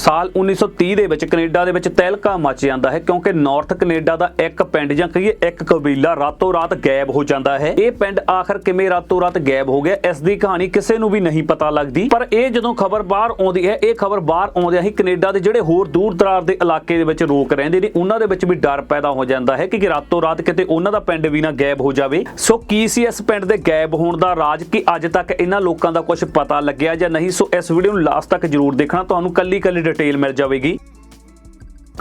ਸਾਲ 1930 ਦੇ ਵਿੱਚ ਕੈਨੇਡਾ ਦੇ ਵਿੱਚ ਤਹਿਲਕਾ ਮਚ ਜਾਂਦਾ ਹੈ ਕਿਉਂਕਿ ਨਾਰਥ ਕੈਨੇਡਾ ਦਾ ਇੱਕ ਪਿੰਡ ਜਾਂ ਕਹੀਏ ਇੱਕ ਕਬੀਲਾ ਰਾਤੋਂ ਰਾਤ ਗਾਇਬ ਹੋ ਜਾਂਦਾ ਹੈ। ਇਹ ਪਿੰਡ ਆਖਰ ਕਿਵੇਂ ਰਾਤੋਂ ਰਾਤ ਗਾਇਬ ਹੋ ਗਿਆ, ਇਸ ਦੀ ਕਹਾਣੀ ਕਿਸੇ ਨੂੰ ਵੀ ਨਹੀਂ ਪਤਾ ਲੱਗਦੀ। ਪਰ ਇਹ ਜਦੋਂ ਖਬਰ ਬਾਹਰ ਆਉਂਦੀ ਹੈ, ਇਹ ਖਬਰ ਬਾਹਰ ਆਉਂਦਿਆਂ ਹੀ ਕੈਨੇਡਾ ਦੇ ਜਿਹੜੇ ਹੋਰ ਦੂਰ ਦਰਾਰ ਦੇ ਇਲਾਕੇ ਦੇ ਵਿੱਚ ਲੋਕ ਰਹਿੰਦੇ ਨੇ, ਉਹਨਾਂ ਦੇ ਵਿੱਚ ਵੀ ਡਰ ਪੈਦਾ ਹੋ ਜਾਂਦਾ ਹੈ ਕਿ ਰਾਤੋਂ ਰਾਤ ਕਿਤੇ ਉਹਨਾਂ ਦਾ ਪਿੰਡ ਵੀ ਨਾ ਗਾਇਬ ਹੋ ਜਾਵੇ। ਸੋ ਕੀ ਸੀ ਇਸ ਪਿੰਡ ਦੇ ਗਾਇਬ ਹੋਣ ਦਾ ਰਾਜ ਕਿ ਅੱਜ ਤੱਕ ਇਹਨਾਂ ਲੋਕਾਂ ਦਾ ਕੁਝ ਪਤਾ ਲੱਗਿਆ ਜਾਂ ਨਹੀਂ? ਸੋ ਇਸ ਵੀਡੀਓ ਨੂੰ ਲਾਸਟ ਤੱਕ ਜਰੂਰ ਦੇਖਣਾ। ਤੁਹਾਨੂੰ ਕੱਲੀ ਕੱਲੀ ਡਿਟੇਲ ਮਿਲ ਜਾਵੇਗੀ।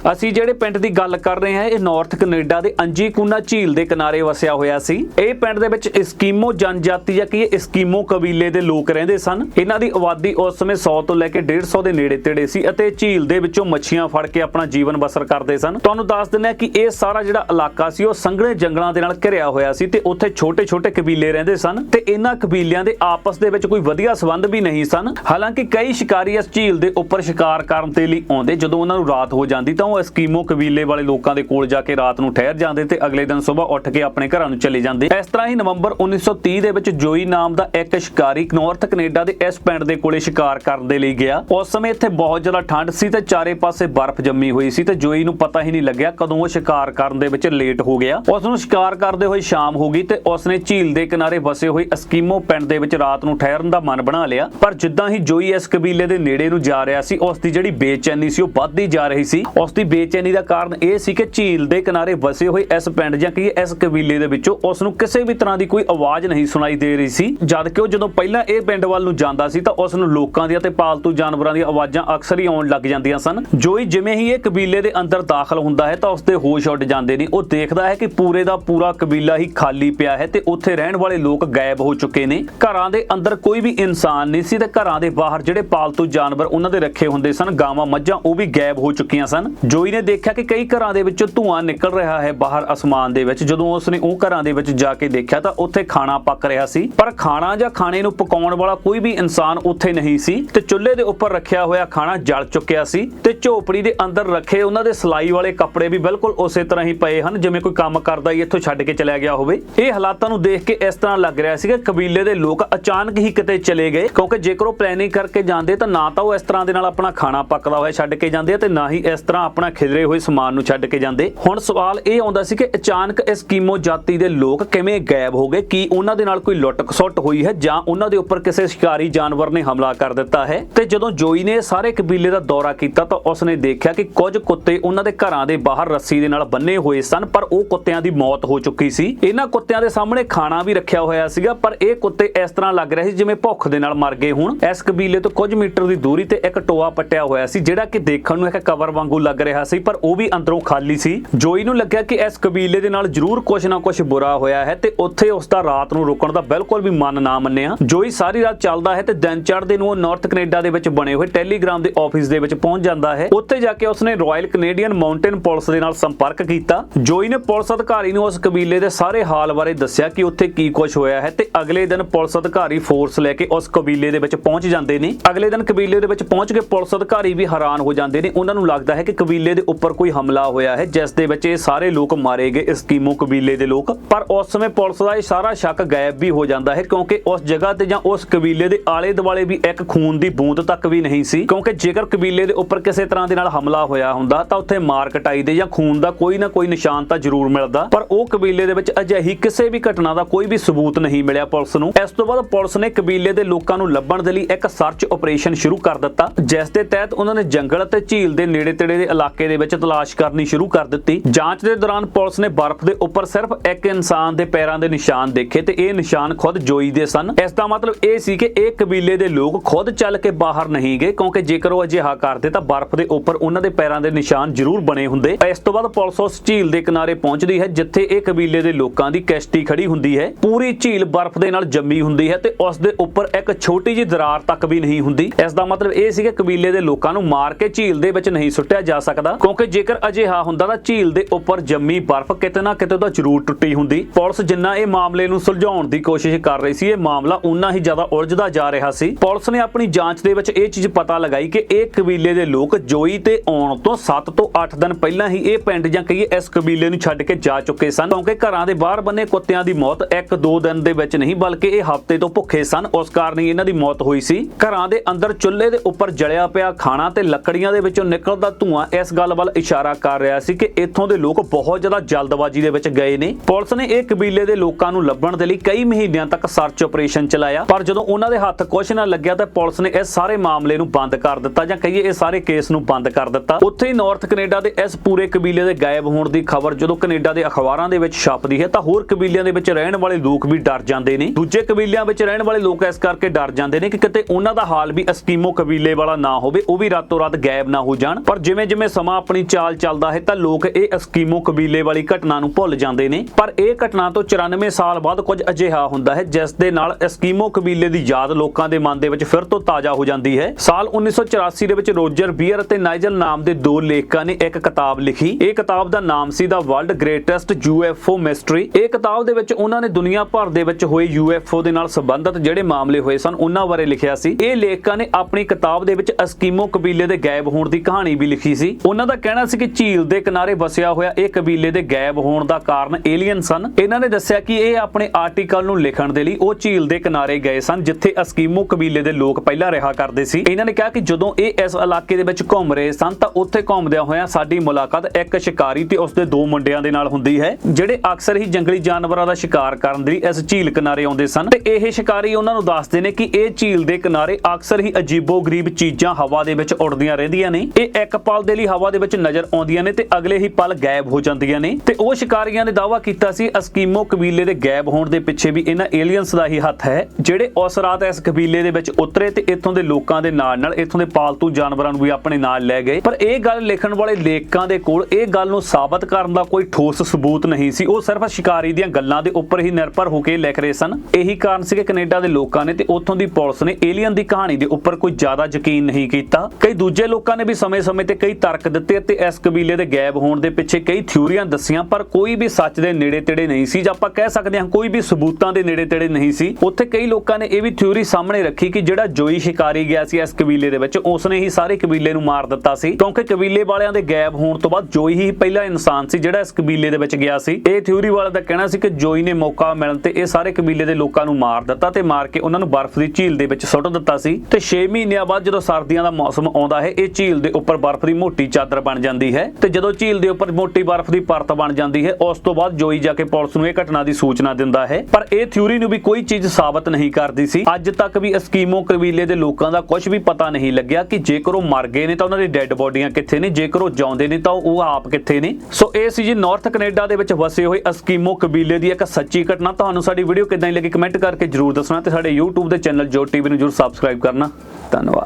ਅਸੀਂ ਜਿਹੜੇ ਪਿੰਡ ਦੀ ਗੱਲ ਕਰ ਰਹੇ ਹਾਂ, ਇਹ ਨਾਰਥ ਕੈਨੇਡਾ ਦੇ ਅੰਜੀਕੂਨਾ ਝੀਲ ਦੇ ਕਿਨਾਰੇ ਵਸਿਆ ਹੋਇਆ ਸੀ। ਇਹ ਪਿੰਡ ਦੇ ਵਿੱਚ ਇਸਕੀਮੋ ਜਨਜਾਤੀ ਜਾਂ ਕੀ ਇਸਕੀਮੋ ਕਬੀਲੇ ਦੇ ਲੋਕ ਰਹਿੰਦੇ ਸਨ। ਇਹਨਾਂ ਦੀ ਆਬਾਦੀ ਉਸ ਸਮੇਂ 100 ਤੋਂ ਲੈ ਕੇ 150 ਦੇ ਨੇੜੇ ਤੇੜੇ ਸੀ ਅਤੇ ਝੀਲ ਦੇ ਵਿੱਚੋਂ ਮੱਛੀਆਂ ਫੜ ਕੇ ਆਪਣਾ ਜੀਵਨ ਬਸਰ ਕਰਦੇ ਸਨ। ਤੁਹਾਨੂੰ ਦੱਸ ਦਿੰਦੇ ਹਾਂ ਕਿ ਇਹ ਸਾਰਾ ਜਿਹੜਾ ਇਲਾਕਾ ਸੀ, ਉਹ ਸੰਘਣੇ ਜੰਗਲਾਂ ਦੇ ਨਾਲ ਘਿਰਿਆ ਹੋਇਆ ਸੀ ਤੇ ਉੱਥੇ ਛੋਟੇ-ਛੋਟੇ ਕਬੀਲੇ ਰਹਿੰਦੇ ਸਨ ਤੇ ਇਹਨਾਂ ਕਬੀਲਿਆਂ ਦੇ ਆਪਸ ਦੇ ਵਿੱਚ ਕੋਈ ਵਧੀਆ ਸਬੰਧ ਵੀ ਨਹੀਂ ਸਨ। ਹਾਲਾਂਕਿ ਕਈ ਸ਼ਿਕਾਰੀ ਇਸ ਝੀਲ ਦੇ ਉੱਪਰ ਸ਼ਿਕਾਰ ਕਰਨ ਦੇ ਲਈ ਆਉਂਦੇ, ਜਦੋਂ ਉਹਨਾਂ ਨੂੰ ਰਾਤ ਹੋ ਜਾਂਦੀ ਤਾਂ ਉਹ ਐਸਕੀਮੋ ਕਬੀਲੇ ਵਾਲੇ ਲੋਕਾਂ ਦੇ ਕੋਲ ਜਾ ਕੇ ਰਾਤ ਨੂੰ ਠਹਿਰ ਜਾਂਦੇ ਤੇ ਅਗਲੇ ਦਿਨ ਸਵੇਰ ਉੱਠ ਕੇ ਆਪਣੇ ਘਰਾਂ ਨੂੰ ਚਲੇ ਜਾਂਦੇ। ਇਸ ਤਰ੍ਹਾਂ ਹੀ ਨਵੰਬਰ 1930 ਦੇ ਵਿੱਚ ਜੋਈ ਨਾਮ ਦਾ ਇੱਕ ਸ਼ਿਕਾਰੀ ਨਾਰਥ ਕੈਨੇਡਾ ਦੇ ਇਸ ਪਿੰਡ ਦੇ ਕੋਲੇ ਸ਼ਿਕਾਰ ਕਰਨ ਦੇ ਲਈ ਗਿਆ। ਉਸ ਸਮੇਂ ਇੱਥੇ ਬਹੁਤ ਜ਼ਿਆਦਾ ਠੰਡ ਸੀ ਤੇ ਚਾਰੇ ਪਾਸੇ ਬਰਫ਼ ਜੰਮੀ ਹੋਈ ਸੀ ਤੇ ਜੋਈ ਨੂੰ ਪਤਾ ਹੀ ਨਹੀਂ ਲੱਗਿਆ ਕਦੋਂ ਉਹ ਸ਼ਿਕਾਰ ਕਰਨ ਦੇ ਵਿੱਚ ਲੇਟ ਹੋ ਗਿਆ। ਉਸ ਨੂੰ ਸ਼ਿਕਾਰ ਕਰਦੇ ਹੋਏ ਸ਼ਾਮ ਹੋ ਗਈ ਤੇ ਉਸ ਨੇ ਝੀਲ ਦੇ ਕਿਨਾਰੇ ਵਸੇ ਹੋਏ ਅਸਕੀਮੋ ਪਿੰਡ ਦੇ ਵਿੱਚ ਰਾਤ ਨੂੰ ਠਹਿਰਨ ਦਾ ਮਨ ਬਣਾ ਲਿਆ। ਪਰ ਜਿੱਦਾਂ ਹੀ ਜੋਈ ਇਸ ਕਬੀਲੇ ਦੇ ਨੇੜੇ ਨੂੰ ਜਾ ਰਿਹਾ ਸੀ, ਉਸ ਦੀ ਜਿਹੜੀ ਬੇਚੈਨੀ ਸੀ, ਉਹ ਵੱਧਦੀ ਜਾ ਰਹੀ ਸੀ। ਉਸ ਦੀ ਬੇਚੈਨੀ ਦਾ ਕਾਰਨ ਇਹ ਸੀ ਕਿ ਝੀਲ ਦੇ ਕਿਨਾਰੇ ਵਸੇ ਹੋਏ ਇਸ ਪਿੰਡ ਜਾਂ ਕਿ ਇਸ ਕਬੀਲੇ ਦੇ ਵਿੱਚੋਂ ਉਸ ਨੂੰ ਕਿਸੇ ਵੀ ਤਰ੍ਹਾਂ ਦੀ ਕੋਈ ਆਵਾਜ਼ ਨਹੀਂ ਸੁਣਾਈ ਦੇ ਰਹੀ ਸੀ। ਜਦ ਕਿ ਉਹ ਜਦੋਂ ਪਹਿਲਾਂ ਇਹ ਪਿੰਡ ਵੱਲ ਨੂੰ ਜਾਂਦਾ ਸੀ ਤਾਂ ਉਸ ਨੂੰ ਲੋਕਾਂ ਦੀਆਂ ਤੇ ਪਾਲਤੂ ਜਾਨਵਰਾਂ ਦੀਆਂ ਆਵਾਜ਼ਾਂ ਅਕਸਰ ਹੀ ਆਉਣ ਲੱਗ ਜਾਂਦੀਆਂ ਸਨ। ਜੋਈ ਜਿਵੇਂ ਹੀ ਇਹ ਕਬੀਲੇ ਦੇ ਅੰਦਰ ਦਾਖਲ ਹੁੰਦਾ ਹੈ ਤਾਂ ਉਸ ਦੇ ਹੋਸ਼ ਉੱਡ ਜਾਂਦੇ ਨੇ। ਉਹ ਦੇਖਦਾ ਹੈ ਕਿ ਪੂਰੇ ਦਾ ਪੂਰਾ ਕਬੀਲਾ ਹੀ ਖਾਲੀ ਪਿਆ ਹੈ ਤੇ ਉੱਥੇ ਰਹਿਣ ਵਾਲੇ ਲੋਕ ਗਾਇਬ ਹੋ ਚੁੱਕੇ ਨੇ। ਘਰਾਂ ਦੇ ਅੰਦਰ ਕੋਈ ਵੀ ਇਨਸਾਨ ਨਹੀਂ ਸੀ ਤੇ ਘਰਾਂ ਦੇ ਬਾਹਰ ਜਿਹੜੇ ਪਾਲਤੂ ਜਾਨਵਰ ਉਹਨਾਂ ਦੇ ਰੱਖੇ ਹੁੰਦੇ ਸਨ, ਗਾਵਾਂ ਮੱਝਾਂ, ਉਹ ਵੀ ਗਾਇਬ ਹੋ ਚੁੱਕੀਆਂ ਸਨ। ਜੋਈ ਨੇ ਦੇਖਿਆ ਕਿ ਕਈ ਘਰਾਂ ਦੇ ਵਿੱਚੋਂ ਧੂਆਂ ਨਿਕਲ ਰਿਹਾ ਹੈ ਬਾਹਰ ਅਸਮਾਨ ਦੇ ਵਿੱਚ। ਜਦੋਂ ਉਸਨੇ ਉਹ ਘਰਾਂ ਦੇ ਵਿੱਚ ਜਾ ਕੇ ਦੇਖਿਆ ਤਾਂ ਉੱਥੇ ਖਾਣਾ ਪੱਕ ਰਿਹਾ ਸੀ। ਪਰ ਖਾਣਾ ਜਾਂ ਖਾਣੇ ਨੂੰ ਪਕਾਉਣ ਵਾਲਾ ਕੋਈ ਵੀ ਇਨਸਾਨ ਉੱਥੇ ਨਹੀਂ ਸੀ ਤੇ ਚੁੱਲ੍ਹੇ ਦੇ ਉੱਪਰ ਰੱਖਿਆ ਹੋਇਆ ਖਾਣਾ ਜਲ ਚੁੱਕਿਆ ਸੀ ਤੇ ਝੋਪੜੀ ਦੇ ਅੰਦਰ ਰੱਖੇ ਉਹਨਾਂ ਦੇ ਸਲਾਈ ਵਾਲੇ ਕੱਪੜੇ ਵੀ ਬਿਲਕੁਲ ਉਸੇ ਤਰ੍ਹਾਂ ਹੀ ਪਏ ਹਨ, ਜਿਵੇਂ ਕੋਈ ਕੰਮ ਕਰਦਾ ਹੀ ਇੱਥੋਂ ਛੱਡ ਕੇ ਚਲਿਆ ਗਿਆ ਹੋਵੇ। ਇਹ ਹਾਲਾਤਾਂ ਨੂੰ ਦੇਖ ਕੇ ਇਸ ਤਰ੍ਹਾਂ ਲੱਗ ਰਿਹਾ ਸੀ ਕਿ ਕਬੀਲੇ ਦੇ ਲੋਕ ਅਚਾਨਕ ਹੀ ਕਿਤੇ ਚਲੇ ਗਏ, ਕਿਉਂਕਿ ਜੇਕਰ ਉਹ ਪਲੈਨਿੰਗ ਕਰਕੇ ਜਾਂਦੇ ਤਾਂ ਨਾ ਤਾਂ ਉਹ ਇਸ ਤਰ੍ਹਾਂ ਦੇ ਨਾਲ ਆਪਣਾ ਖਾਣਾ ਪੱਕਦਾ ਹੋਇਆ ਛੱਡ ਕੇ ਜਾਂਦੇ ਤੇ ਨਾ ਹੀ ਇਸ ਤਰ੍ਹਾਂ ਆਪਣਾ ਖਿਲਰੇ ਹੋਏ ਸਮਾਨ ਨੂੰ ਛੱਡ ਕੇ ਜਾਂਦੇ। ਹੁਣ ਸਵਾਲ ਇਹ ਆਉਂਦਾ ਸੀ ਕਿ ਅਚਾਨਕ ਇਸ ਕੀਮੋ ਜਾਤੀ ਦੇ ਲੋਕ ਕਿਵੇਂ ਗਾਇਬ ਹੋ ਗਏ? ਕੀ ਉਹਨਾਂ ਦੇ ਨਾਲ ਕੋਈ ਲੁੱਟ ਖਸੁੱਟ ਹੋਈ ਹੈ ਜਾਂ ਉਹਨਾਂ ਦੇ ਉੱਪਰ ਕਿਸੇ ਸ਼ਿਕਾਰੀ ਜਾਨਵਰ ਨੇ ਹਮਲਾ ਕਰ ਦਿੱਤਾ ਹੈ? ਤੇ ਜਦੋਂ ਜੋਈ ਨੇ ਸਾਰੇ ਕਬੀਲੇ ਦਾ ਦੌਰਾ ਕੀਤਾ ਤਾਂ ਉਸਨੇ ਦੇਖਿਆ ਕਿ ਕੁਝ ਕੁੱਤੇ ਉਹਨਾਂ ਦੇ ਘਰਾਂ ਦੇ ਬਾਹਰ ਰੱਸੀ ਦੇ ਨਾਲ ਬੰਨੇ ਹੋਏ ਸਨ, ਪਰ ਉਹ ਕੁੱਤਿਆਂ ਦੀ ਮੌਤ ਹੋ ਚੁੱਕੀ ਸੀ। ਇਹਨਾਂ ਕੁੱਤਿਆਂ ਦੇ ਸਾਹਮਣੇ ਖਾਣਾ ਵੀ ਰੱਖਿਆ ਹੋਇਆ ਸੀਗਾ, ਪਰ ਇਹ ਕੁੱਤੇ ਇਸ ਤਰ੍ਹਾਂ ਲੱਗ ਰਹੇ ਸੀ ਜਿਵੇਂ ਭੁੱਖ ਦੇ ਨਾਲ ਮਰ ਗਏ ਹੋਣ। ਇਸ ਕਬੀਲੇ ਤੋਂ ਕੁਝ ਮੀਟਰ ਦੀ ਦੂਰੀ ਤੇ ਇੱਕ ਟੋਆ ਪੱਟਿਆ ਹੋਇਆ ਸੀ, ਜਿਹੜਾ ਕਿ ਦੇਖਣ ਨੂੰ ਇੱਕ ਕਵਰ ਵਾਂਗੂ ਲੱਗ ਰਿਹਾ ਸੀ, ਪਰ ਉਹ ਵੀ ਅੰਦਰੋਂ ਖਾਲੀ ਸੀ। ਜੋਈ ਨੂੰ ਲੱਗਿਆ ਕਿ ਇਸ ਕਬੀਲੇ ਦੇ ਨਾਲ ਜ਼ਰੂਰ ਕੁਝ ਨਾ ਕੁਝ ਬੁਰਾ ਹੋਇਆ ਹੈ ਤੇ ਉੱਥੇ ਉਸ ਦਾ ਰਾਤ ਨੂੰ ਰੁਕਣ ਦਾ ਬਿਲਕੁਲ ਵੀ ਮਨ ਨਾ ਮੰਨਿਆ। ਜੋਈ ਸਾਰੀ ਰਾਤ ਚੱਲਦਾ ਹੈ ਤੇ ਦਿਨ ਚੜ੍ਹਦੇ ਨੂੰ ਉਹ ਨਾਰਥ ਕੈਨੇਡਾ ਦੇ ਵਿੱਚ ਬਣੇ ਹੋਏ ਟੈਲੀਗ੍ਰਾਮ ਦੇ ਆਫਿਸ ਦੇ ਵਿੱਚ ਪਹੁੰਚ ਜਾਂਦਾ ਹੈ। ਉੱਥੇ ਜਾ ਕੇ ਉਸਨੇ ਰਾਇਲ ਕੈਨੇਡੀਅਨ ਮਾਊਂਟੇਨ ਪੁਲਿਸ ਦੇ ਨਾਲ ਸੰਪਰਕ ਕੀਤਾ। ਜੋਈ ਨੇ ਪੁਲਿਸ ਅਧਿਕਾਰੀ ਨੂੰ ਉਸ ਕਬੀਲੇ ਦੇ ਸਾਰੇ ਹਾਲ ਬਾਰੇ ਦੱਸਿਆ ਕਿ ਉੱਥੇ ਕੀ ਕੁਝ ਹੋਇਆ ਹੈ ਤੇ ਅਗਲੇ ਦਿਨ ਪੁਲਿਸ ਅਧਿਕਾਰੀ ਫੋਰਸ ਲੈ ਕੇ ਉਸ ਕਬੀਲੇ ਦੇ ਵਿੱਚ ਪਹੁੰਚ ਜਾਂਦੇ ਨੇ। ਅਗਲੇ ਦਿਨ ਕਬੀਲੇ ਦੇ ਵਿੱਚ ਪਹੁੰਚ ਕੇ ਪੁਲਿਸ ਅਧਿਕਾਰੀ ਵੀ ਹੈਰਾਨ ਹੋ ਜਾਂਦੇ ਨੇ। ਉਹਨਾਂ ਨੂੰ ਲੱਗਦਾ ਹੈ ਕਿ ਕਬੀਲੇ ਦੇ ਉੱਪਰ ਕੋਈ ਹਮਲਾ ਹੋਇਆ ਹੈ, ਜਿਸ ਦੇ ਵਿੱਚ ਇਹ ਸਾਰੇ ਲੋਕ ਮਾਰੇ ਗਏ ਇਸਕੀਮੋ ਕਬੀਲੇ ਦੇ ਲੋਕ। ਪਰ ਉਸ ਸਮੇਂ ਪੁਲਿਸ ਦਾ ਇਹ ਸਾਰਾ ਸ਼ੱਕ ਗਾਇਬ ਵੀ ਹੋ ਜਾਂਦਾ ਹੈ, ਕਿਉਂਕਿ ਉਸ ਜਗ੍ਹਾ ਤੇ ਜਾਂ ਉਸ ਕਬੀਲੇ ਦੇ ਆਲੇ ਦੁਆਲੇ ਵੀ ਇੱਕ ਖੂਨ ਦੀ ਬੂੰਦ ਤੱਕ ਵੀ ਨਹੀਂ ਸੀ, ਕਿਉਂਕਿ ਜੇਕਰ ਕਬੀਲੇ ਦੇ ਉੱਪਰ ਕਿਸੇ ਤਰ੍ਹਾਂ ਦੇ ਨਾਲ ਹਮਲਾ ਹੋਇਆ ਹੁੰਦਾ, ਤਾਂ ਉੱਥੇ ਮਾਰ ਕਟਾਈ ਦੇ ਜਾਂ ਖੂਨ ਦਾ ਕੋਈ ਨਾ ਕੋਈ ਨਿਸ਼ਾਨ ਤਾਂ ਜ਼ਰੂਰ ਮਿਲਦਾ। ਪਰ ਉਹ ਕਬੀਲੇ ਦੇ ਵਿੱਚ ਅਜਿਹੀ ਕਿਸੇ ਵੀ ਘਟਨਾ ਦਾ ਕੋਈ ਵੀ ਸਬੂਤ ਨਹੀਂ ਮਿਲਿਆ ਪੁਲਿਸ ਨੂੰ। ਇਸ ਤੋਂ ਬਾਅਦ ਪੁਲਿਸ ਨੇ ਕਬੀਲੇ ਦੇ ਲੋਕਾਂ ਨੂੰ ਲੱਭਣ ਦੇ ਲਈ ਇੱਕ ਸਰਚ ਆਪਰੇਸ਼ਨ ਸ਼ੁਰੂ ਕਰ ਦਿੱਤਾ, ਜਿਸ ਦੇ ਤਹਿਤ ਉਹਨਾਂ ਨੇ ਜੰਗਲ ਅਤੇ ਝੀਲ ਦੇ ਨੇੜੇ-ਤੇੜੇ ਦੇ ਇਲਾਕੇ ਦੇ ਵਿੱਚ ਤਲਾਸ਼ ਕਰਨੀ ਸ਼ੁਰੂ ਕਰ ਦਿੱਤੀ। ਜਾਂਚ ਦੇ ਦੌਰਾਨ ਪੁਲਿਸ ਨੇ ਬਰਫ਼ ਦੇ ਉੱਪਰ ਸਿਰਫ ਇੱਕ ਇਨਸਾਨ ਦੇ ਪੈਰਾਂ ਦੇ ਨਿਸ਼ਾਨ ਦੇਖੇ ਤੇ ਇਹ ਨਿਸ਼ਾਨ ਖੁਦ ਜੋਈ ਦੇ ਸਨ। ਇਸ ਦਾ ਮਤਲਬ ਇਹ ਸੀ ਕਿ ਇਹ ਕਬੀਲੇ ਦੇ ਲੋਕ ਖੁਦ ਚੱਲ ਕੇ ਬਾਹਰ ਨਹੀਂ ਗਏ, ਕਿਉਂਕਿ ਜੇਕਰ ਉਹ ਅਜਿਹਾ ਕਰਦੇ ਤਾਂ ਬਰਫ਼ ਦੇ ਉੱਪਰ ਉਹਨਾਂ ਦੇ ਪੈਰਾਂ ਦੇ ਨਿਸ਼ਾਨ ਜ਼ਰੂਰ ਬਣੇ ਹੁੰਦੇ। ਇਸ ਤੋਂ ਬਾਅਦ ਪੁਲਿਸ ਉਸ ਝੀਲ ਦੇ ਕਿਨਾਰੇ ਪਹੁੰਚਦੀ ਹੈ, ਜਿੱਥੇ ਇਹ ਕਬੀਲੇ ਦੇ ਲੋਕਾਂ ਦੀ ਕਿਸ਼ਤੀ ਖੜੀ ਹੁੰਦੀ ਹੈ। ਪੂਰੀ ਝੀਲ ਬਰਫ਼ ਦੇ ਨਾਲ ਜੰਮੀ ਹੁੰਦੀ ਹੈ ਤੇ ਉਸ ਦੇ ਉੱਪਰ ਇੱਕ ਛੋਟੀ ਜਿਹੀ ਦਰਾਰ ਤੱਕ ਵੀ ਨਹੀਂ ਹੁੰਦੀ। ਇਸ ਦਾ ਮਤਲਬ ਇਹ ਸੀ ਕਿ ਕਬੀਲੇ ਦੇ ਲੋਕਾਂ ਨੂੰ ਮਾਰ ਕੇ ਝੀਲ ਦੇ ਵਿੱਚ ਨਹੀਂ ਸੁੱਟਿਆ ਜਾ ਸਕਦਾ। ਕਿਉਂਕਿ ਜੇਕਰ ਅਜਿਹਾ ਹੁੰਦਾ ਤਾਂ ਝੀਲ ਦੇ ਉੱਪਰ ਜੰਮੀ ਬਰਫ਼ ਕਿਤੇ ਨਾ ਕਿਤੇ ਤਾਂ ਜ਼ਰੂਰ ਟੁੱਟੀ ਹੁੰਦੀ। ਪੁਲਿਸ ਜਿੰਨਾ ਇਹ ਮਾਮਲੇ ਨੂੰ ਸੁਲਝਾਉਣ ਦੀ ਕੋਸ਼ਿਸ਼ ਕਰ ਰਹੀ ਸੀ, ਇਹ ਮਾਮਲਾ ਉਨਾ ਹੀ ਜ਼ਿਆਦਾ ਉਲਝਦਾ ਜਾ ਰਿਹਾ ਸੀ। ਪੁਲਿਸ ਨੇ ਆਪਣੀ ਜਾਂਚ ਦੇ ਵਿੱਚ ਇਹ ਚੀਜ਼ ਪਤਾ ਲਗਾਈ ਕਿ ਇਹ ਕਬੀਲੇ ਦੇ ਲੋਕ ਜੋਈ ਤੇ ਆਉਣ ਤੋਂ 7 ਤੋਂ 8 ਦਿਨ ਪਹਿਲਾਂ ਹੀ ਇਹ ਪਿੰਡ ਜਾਂ ਕਹੀਏ ਇਸ ਕਬੀਲੇ ਨੂੰ ਛੱਡ ਕੇ ਜਾ ਚੁੱਕੇ ਸਨ। ਕਿਉਂਕਿ ਘਰਾਂ ਦੇ ਬਾਹਰ ਬੰਨੇ ਕੁੱਤਿਆਂ ਦੀ ਮੌਤ ਇੱਕ ਦੋ ਦਿਨ ਦੇ ਵਿੱਚ ਨਹੀਂ, ਬਲਕਿ ਇਹ ਹਫ਼ਤੇ ਤੋਂ ਭੁੱਖੇ ਸਨ। ਉਸ ਕਾਰਨ ਹੀ ਇਹਨਾਂ ਦੀ ਮੌਤ ਹੋਈ ਸੀ। ਘਰਾਂ ਦੇ ਅੰਦਰ ਚੁੱਲ੍ਹੇ ਦੇ ਉੱਪਰ ਜਲਿਆ ਪਿਆ ਖਾਣਾ ਤੇ ਲੱਕੜੀਆਂ ਦੇ ਵਿੱਚੋਂ ਨਿਕਲਦਾ ਧੂਆਂ ਇਸ ਗੱਲ ਵੱਲ ਇਸ਼ਾਰਾ ਕਰ ਰਿਹਾ ਸੀ ਕਿ ਇੱਥੋਂ ਦੇ ਲੋਕ ਬਹੁਤ ਜ਼ਿਆਦਾ ਜਲਦਬਾਜ਼ੀ ਦੇ ਵਿੱਚ ਗਏ ਨੇ। ਪੁਲਿਸ ਨੇ ਇਹ ਕਬੀਲੇ ਦੇ ਲੋਕਾਂ ਨੂੰ ਲੱਭਣ ਦੇ ਲਈ ਕਈ ਮਹੀਨਿਆਂ ਤੱਕ ਸਰਚ ਆਪਰੇਸ਼ਨ ਚਲਾਇਆ। ਪਰ ਜਦੋਂ ਉਹਨਾਂ ਦੇ ਹੱਥ ਕੁਝ ਨਾ ਲੱਗਿਆ ਤਾਂ ਪੁਲਿਸ ਨੇ ਇਸ ਸਾਰੇ ਮਾਮਲੇ ਨੂੰ ਬੰਦ ਕਰ ਦਿੱਤਾ ਜਾਂ ਕਹੀਏ ਇਹ ਸਾਰੇ ਕੇਸ ਨੂੰ ਬੰਦ ਕਰ ਦਿੱਤਾ। ਉੱਥੇ ਹੀ ਨਾਰਥ ਕੈਨੇਡਾ ਦੇ ਇਸ ਪੂਰੇ ਕਬੀਲੇ ਦੇ ਗਾਇਬ ਹੋਣ ਦੀ ਖਬਰ ਜਦੋਂ ਕੈਨੇਡਾ ਦੇ ਅਖਬਾਰਾਂ ਦੇ ਵਿੱਚ ਛਪਦੀ ਹੈ ਤਾਂ ਹੋਰ ਕਬੀਲਿਆਂ ਦੇ ਵਿੱਚ ਰਹਿਣ ਵਾਲੇ ਲੋਕ ਵੀ ਡਰ ਜਾਂਦੇ ਨੇ। ਦੂਜੇ ਕਬੀਲਿਆਂ ਵਿੱਚ ਰਹਿਣ ਵਾਲੇ ਲੋਕ ਇਸ ਕਰਕੇ ਡਰ ਜਾਂਦੇ ਨੇ ਕਿ ਕਿਤੇ ਉਹਨਾਂ ਦਾ ਹਾਲ ਵੀ ਅਸਕੀਮੋ ਕਬੀਲੇ ਵਾਲਾ ਨਾ ਹੋਵੇ, ਉਹ ਵੀ ਰਾਤੋਂ ਰਾਤ ਗਾਇਬ ਨਾ ਹੋ ਜਾਣ। ਪਰ ਜਿਵੇਂ ਜਿਵੇਂ ਸਮਾਂ ਆਪਣੀ ਚਾਲ ਚੱਲਦਾ ਹੈ ਤਾਂ ਲੋਕ ਇਹ ਅਸਕੀਮੋ ਕਬੀਲੇ ਵਾਲੀ ਘਟਨਾ ਨੂੰ ਭੁੱਲ ਜਾਂਦੇ ਨੇ। ਪਰ ਇਹ ਘਟਨਾ ਤੋਂ 94 ਸਾਲ ਬਾਅਦ ਕੁਝ ਅਜਿਹਾ ਹੁੰਦਾ ਹੈ, ਜਿਸ ਦੇ ਨਾਲ ਅਸਕੀਮੋ ਕਬੀਲੇ ਦੀ ਯਾਦ ਲੋਕਾਂ ਦੇ ਮਨ ਦੇ ਵਿੱਚ ਫਿਰ ਤੋਂ ਤਾਜ਼ਾ ਹੋ ਜਾਂਦੀ ਹੈ। ਸਾਲ 1984 ਦੇ ਵਿੱਚ ਰੋਜਰ ਬੀਅਰ ਅਤੇ ਨਾਈਜਲ ਨਾਮ ਦੇ ਦੋ ਲੇਖਕਾਂ ਨੇ ਇੱਕ ਕਿਤਾਬ ਲਿਖੀ। ਇਹ ਕਿਤਾਬ ਦਾ ਨਾਮ ਸੀ the world greatest UFO mystery. ਇਹ ਕਿਤਾਬ ਦੇ ਵਿੱਚ ਉਹਨਾਂ ਨੇ ਦੁਨੀਆ ਭਰ ਦੇ ਵਿੱਚ ਹੋਏ ਯੂਐਫਓ ਦੇ ਨਾਲ ਸੰਬੰਧਿਤ ਜਿਹੜੇ ਮਾਮਲੇ ਹੋਏ ਸਨ, ਉਹਨਾਂ ਬਾਰੇ ਲਿਖਿਆ ਸੀ। ਇਹ ਲੇਖਕਾਂ ਨੇ ਆਪਣੀ ਕਿਤਾਬ ਦੇ ਵਿੱਚ ਅਸਕੀਮੋ ਕਬੀਲੇ ਦੇ ਗਾਇਬ ਹੋਣ ਦੀ ਕਹਾਣੀ ਵੀ ਲਿਖੀ ਸੀ। ਉਹਨਾਂ ਦਾ ਕਹਿਣਾ ਸੀ ਕਿ ਝੀਲ ਦੇ ਕਿਨਾਰੇ ਵਸਿਆ ਹੋਇਆ ਇਹ ਕਬੀਲੇ ਦੇ ਗਾਇਬ ਹੋਣ ਦਾ ਕਾਰਨ ਏਲੀਅਨ ਸਨ। ਇਹਨਾਂ ਨੇ ਦੱਸਿਆ ਕਿ ਇਹ ਆਪਣੇ ਆਰਟੀਕਲ ਨੂੰ ਲਿਖਣ ਦੇ ਲਈ ਉਹ ਝੀਲ ਦੇ ਕਿਨਾਰੇ ਗਏ ਸਨ, ਜਿੱਥੇ ਅਸਕੀਮੋ ਕਬੀਲੇ ਦੇ ਲੋਕ ਪਹਿਲਾਂ ਰਿਹਾ ਕਰਦੇ ਸੀ। ਇਹਨਾਂ ਨੇ ਕਿਹਾ ਕਿ ਜਦੋਂ ਇਹ ਇਸ ਇਲਾਕੇ ਦੇ ਵਿੱਚ ਘੁੰਮ ਰਹੇ ਸਨ, ਤਾਂ ਉੱਥੇ ਘੁੰਮਦਿਆਂ ਹੋਇਆਂ ਸਾਡੀ ਮੁਲਾਕਾਤ ਇੱਕ ਸ਼ਿਕਾਰੀ ਤੇ ਉਸਦੇ ਦੋ ਮੁੰਡਿਆਂ ਦੇ ਨਾਲ ਹੁੰਦੀ ਹੈ, ਜਿਹੜੇ ਅਕਸਰ ਹੀ ਜੰਗਲੀ ਜਾਨਵਰਾਂ ਦਾ ਸ਼ਿਕਾਰ ਕਰਨ ਲਈ ਇਸ ਝੀਲ ਕਿਨਾਰੇ ਆਉਂਦੇ ਸਨ। ਤੇ ਇਹ ਸ਼ਿਕਾਰੀ ਉਹਨਾਂ ਨੂੰ ਦੱਸਦੇ ਨੇ ਕਿ ਇਹ ਝੀਲ ਦੇ ਕਿਨਾਰੇ ਅਕਸਰ ਹੀ ਅਜੀਬੋ-ਗਰੀਬ ਚੀਜ਼ਾਂ ਹਵਾ ਦੇ ਵਿੱਚ ਉੱਡਦੀਆਂ ਰਹਿੰਦੀਆਂ ਨੇ। ਇਹ ਇੱਕ ਪਲ ਦੇ ਲਈ ਹਵਾ ਦੇ ਵਿੱਚ ਨਜ਼ਰ ਆਉਂਦੀਆਂ ਨੇ ਤੇ ਅਗਲੇ ਹੀ ਪਲ ਗਾਇਬ ਹੋ ਜਾਂਦੀਆਂ ਨੇ। ਤੇ ਉਹ ਸ਼ਿਕਾਰੀਆਂ ਨੇ ਦਾਅਵਾ ਕੀਤਾ ਸੀ, ਅਸਕੀਮੋ ਕਬੀਲੇ ਦੇ ਗਾਇਬ ਹੋਣ ਦੇ ਪਿੱਛੇ ਵੀ ਇਹਨਾਂ ਏਲੀਅਨਸ ਦਾ ਹੀ ਹੱਥ ਹੈ, ਜਿਹੜੇ ਉਸ ਰਾਤ ਇਸ ਕਬੀਲੇ ਦੇ ਵਿੱਚ ਉਤਰੇ ਤੇ ਇੱਥੋਂ ਦੇ ਲੋਕਾਂ ਦੇ ਨਾਲ ਨਾਲ ਇੱਥੋਂ ਦੇ ਪਾਲਤੂ ਜਾਨਵਰਾਂ ਨੂੰ ਵੀ ਆਪਣੇ ਨਾਲ ਲੈ ਗਏ। ਪਰ ਇਹ ਗੱਲ ਲਿਖਣ ਵਾਲੇ ਲੇਖਕਾਂ ਦੇ ਕੋਲ ਇਹ ਗੱਲ ਨੂੰ ਸਾਬਤ ਕਰਨ ਦਾ ਕੋਈ ਠੋਸ ਸਬੂਤ ਨਹੀਂ ਸੀ। ਉਹ ਸਿਰਫ ਸ਼ਿਕਾਰੀ ਦੀਆਂ ਗੱਲਾਂ ਦੇ ਉੱਪਰ ਹੀ ਨਿਰਭਰ ਹੋ ਕੇ ਲਿਖ ਰਹੇ ਸਨ। ਇਹੀ ਕਾਰਨ ਸੀ ਕਿ ਕੈਨੇਡਾ ਦੇ ਲੋਕਾਂ ਨੇ ਤੇ ਉੱਥੋਂ ਦੀ ਪੁਲਿਸ ਨੇ ਏਲੀਅਨ ਦੀ ਕਹਾਣੀ ਦੇ ਉੱਪਰ ਕੋਈ ਜ਼ਿਆਦਾ ਯਕੀਨ ਨਹੀਂ ਕੀਤਾ। ਕਈ ਦੂਜੇ ਲੋਕਾਂ ਨੇ ਵੀ ਸਮੇਂ-ਸਮੇਂ ਤੇ ਕਈ ਤਰਕ ਰੱਖ ਦਿੱਤੇ ਤੇ ਇਸ ਕਬੀਲੇ ਦੇ ਗਾਇਬ ਹੋਣ ਦੇ ਪਿੱਛੇ ਕਈ ਥਿਊਰੀਆਂ ਦੱਸੀਆਂ, ਪਰ ਕੋਈ ਵੀ ਸੱਚ ਦੇ ਨੇੜੇ-ਤੇੜੇ ਨਹੀਂ ਸੀ। ਜਾਂ ਆਪਾਂ ਕਹਿ ਸਕਦੇ ਹਾਂ, ਕੋਈ ਵੀ ਸਬੂਤਾਂ ਦੇ ਨੇੜੇ-ਤੇੜੇ ਨਹੀਂ ਸੀ। ਉੱਥੇ ਕਈ ਲੋਕਾਂ ਨੇ ਇਹ ਵੀ ਥਿਊਰੀ ਸਾਹਮਣੇ ਰੱਖੀ ਕਿ ਜਿਹੜਾ ਜੋਈ ਸ਼ਿਕਾਰੀ ਗਿਆ ਸੀ ਇਸ ਕਬੀਲੇ ਦੇ ਵਿੱਚ, ਉਸਨੇ ਹੀ ਸਾਰੇ ਕਬੀਲੇ ਨੂੰ ਮਾਰ ਦਿੱਤਾ ਸੀ। ਕਿਉਂਕਿ ਕਬੀਲੇ ਵਾਲਿਆਂ ਦੇ ਗਾਇਬ ਹੋਣ ਤੋਂ ਬਾਅਦ ਜੋਈ ਹੀ ਪਹਿਲਾ ਇਨਸਾਨ ਸੀ ਜਿਹੜਾ ਇਸ ਕਬੀਲੇ ਦੇ ਵਿੱਚ ਗਿਆ ਸੀ। ਇਹ ਥਿਊਰੀ ਵਾਲਾ ਦਾ ਕਹਿਣਾ ਸੀ ਕਿ ਜੋਈ ਨੇ ਮੌਕਾ ਮਿਲਣ ਤੇ ਇਹ ਸਾਰੇ ਕਬੀਲੇ ਦੇ ਲੋਕਾਂ ਨੂੰ ਮਾਰ ਦਿੱਤਾ ਤੇ ਮਾਰ ਕੇ ਉਹਨਾਂ ਨੂੰ ਬਰਫ਼ ਦੀ ਝੀਲ ਦੇ ਵਿੱਚ ਸੁੱਟ ਦਿੱਤਾ ਸੀ। ਤੇ 6 ਮਹੀਨਿਆਂ ਬਾਅਦ ਜਦੋਂ ਸਰਦੀਆਂ ਦਾ ਮੌਸਮ ਆਉਂਦਾ ਹੈ, ਇਹ ਝੀਲ ਦੇ ਉੱਪਰ ਬਰਫ਼ ਦੀ ਮੋਟੀ ਚਾਦਰ ਬਣ ਜਾਂਦੀ ਹੈ ਤੇ ਜਦੋਂ ਝੀਲ ਦੇ ਉੱਪਰ ਮੋਟੀ ਬਰਫ਼ ਦੀ ਪਰਤ ਬਣ ਜਾਂਦੀ ਹੈ, ਉਸ ਤੋਂ ਬਾਅਦ ਜੋਈ ਜਾ ਕੇ ਪੁਲਿਸ ਨੂੰ ਇਹ ਘਟਨਾ ਦੀ ਸੂਚਨਾ ਦਿੰਦਾ ਹੈ। ਪਰ ਇਹ ਥਿਊਰੀ ਨੂੰ ਵੀ ਕੋਈ ਚੀਜ਼ ਸਾਬਤ ਨਹੀਂ ਕਰਦੀ ਸੀ। ਅੱਜ ਤੱਕ ਵੀ ਅਸਕੀਮੋ ਕਬੀਲੇ ਦੇ ਲੋਕਾਂ ਦਾ ਕੁਝ ਵੀ ਪਤਾ ਨਹੀਂ ਲੱਗਿਆ ਕਿ ਜੇਕਰ ਉਹ ਮਰ ਗਏ ਨੇ ਤਾਂ ਉਹਨਾਂ ਦੀ ਡੈੱਡ ਬੋਡੀਆਂ ਕਿੱਥੇ ਨੇ, ਜੇਕਰ ਉਹ ਜਿਉਂਦੇ ਨੇ ਤਾਂ ਉਹ ਆਪ ਕਿੱਥੇ ਨੇ। ਸੋ ਇਹ ਸੀ ਜੀ ਨਾਰਥ ਕੈਨੇਡਾ ਦੇ ਵਿੱਚ ਵਸੇ ਹੋਏ ਅਸਕੀਮੋ ਕਬੀਲੇ ਦੀ ਇੱਕ ਸੱਚੀ ਘਟਨਾ। ਤੁਹਾਨੂੰ ਸਾਡੀ ਵੀਡੀਓ ਕਿਦਾਂ ਲੱਗੀ ਕਮੈਂਟ ਕਰਕੇ ਜਰੂਰ ਦੱਸਣਾ ਤੇ ਸਾਡੇ YouTube ਦੇ ਚੈਨਲ ਜੋ ਟੀਵੀ ਨੂੰ ਜਰੂਰ ਸਬਸਕ੍ਰਾਈਬ ਕਰਨਾ। ਧੰਨਵਾਦ।